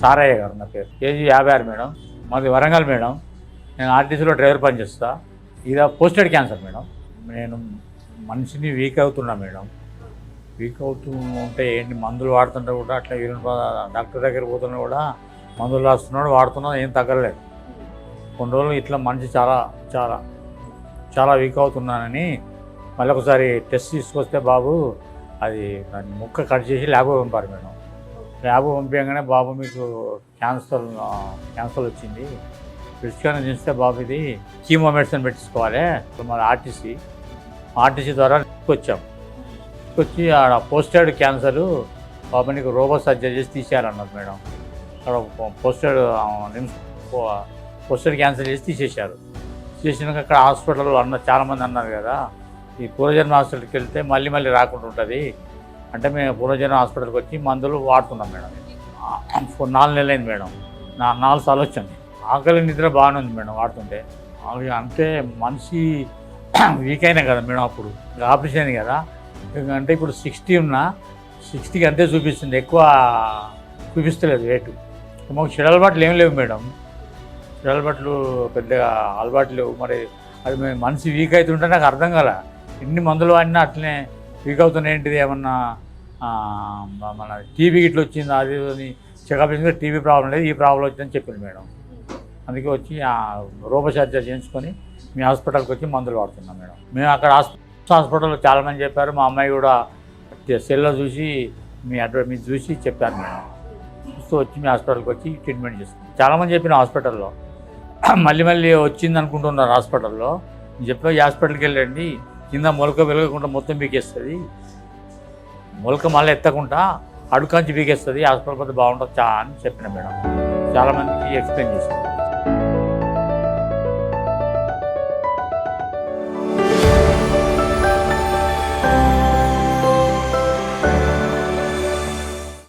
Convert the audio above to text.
సారయ్య గారు నా పేరు. కేజీ యాభై ఆరు మేడం. మాది వరంగల్ మేడం. నేను ఆర్టీసీలో డ్రైవర్ పని చేస్తా ఇది పోస్టెడ్ క్యాన్సర్ మేడం. నేను మనిషిని వీక్ అవుతున్నా మేడం. వీక్ అవుతూ ఉంటే ఏంటి మందులు వాడుతుంటే కూడా అట్లా యూరిన్ డాక్టర్ దగ్గర పోతున్నా కూడా మందులు రాస్తున్నాడు వాడుతున్నా ఏం తగ్గలేదు. కొన్ని రోజులు ఇట్లా మనిషి చాలా చాలా చాలా వీక్ అవుతున్నానని మళ్ళీ ఒకసారి టెస్ట్ తీసుకొస్తే బాబు అది దాన్ని ముక్క కట్ చేసి ల్యాబ్ పంపారు మేడం. ల్యాబ్ పంపించగానే బాబు మీకు క్యాన్సర్ క్యాన్సర్ వచ్చింది. బ్లడ్ చేస్తే బాబు ఇది కీమో మెడిసిన్ పెట్టించుకోవాలి. ఇప్పుడు మన ఆర్టీసీ ఆర్టీసీ ద్వారా వచ్చాం. వచ్చి ఆడ పోస్టెడ్ క్యాన్సర్ బాబు నీకు రోబో సర్జరీ చేసి తీసేయాలన్నారు మేడం. అక్కడ పోస్టెడ్ పోస్టెడ్ క్యాన్సర్ చేసి తీసేశారు. చేసినాక అక్కడ హాస్పిటల్లో అన్న చాలామంది అన్నారు కదా ఈ పూర్వజన్మ హాస్పిటల్కి వెళ్తే మళ్ళీ మళ్ళీ రాకుండా ఉంటుంది. అంటే మేము పూర్వజన హాస్పిటల్కి వచ్చి మందులు వాడుతున్నాం మేడం. ఆ, నాలుగు నెలలైంది మేడం. నా నాలుగు సార్లు వచ్చింది. ఆకలి నిద్ర బాగానే ఉంది మేడం వాడుతుంటే. అంతే మనిషి వీక్ అయినా కదా మేడం అప్పుడు. ఆపరేషన్ అయింది కదా. అంటే ఇప్పుడు సిక్స్టీ ఉన్నా సిక్స్టీకి అంతే చూపిస్తుంది. ఎక్కువ చూపిస్తలేదు రేటు. మాకు చెడు అలవాట్లు ఏం లేవు మేడం. చెడు అలవాట్లు పెద్దగా అలవాట్లు లేవు. మరి అది మేము మనిషి వీక్ అవుతుంటే నాకు అర్థం కదా ఎన్ని మందులు వాడినా అట్లనే వీక్ అవుతున్న ఏంటిది? ఏమన్నా మన టీవీ ఇట్లా వచ్చింది? అది అని చెకప్ చేసి టీవీ ప్రాబ్లం లేదు ఈ ప్రాబ్లం వచ్చిందని చెప్పింది మేడం. అందుకే వచ్చి ఆ రోబో సర్జరీ చేయించుకొని మీ హాస్పిటల్కి వచ్చి మందులు వాడుతున్నాం మేడం. మేము అక్కడ హాస్పిటల్లో చాలామంది చెప్పారు మా అమ్మాయి కూడా సెల్లో చూసి మీ అడ్వైస్ మీరు చూసి చెప్పారు మేడం. చూస్తూ వచ్చి మీ హాస్పిటల్కి వచ్చి ట్రీట్మెంట్ చేస్తున్నాం చాలామంది చెప్పిన హాస్పిటల్లో మళ్ళీ మళ్ళీ వచ్చింది అనుకుంటున్నారు హాస్పిటల్లో చెప్పి హాస్పిటల్కి వెళ్ళండి కింద మొలక వెలగకుండా మొత్తం పీకేస్తుంది. మొలక మళ్ళీ ఎత్తకుండా అడుకంచి పీకేస్తుంది. హాస్పిటల్ పోతే బాగుంటుంది చా అని చెప్పిన మేడం. చాలామందికి ఎక్స్ప్లెయిన్ చేశాను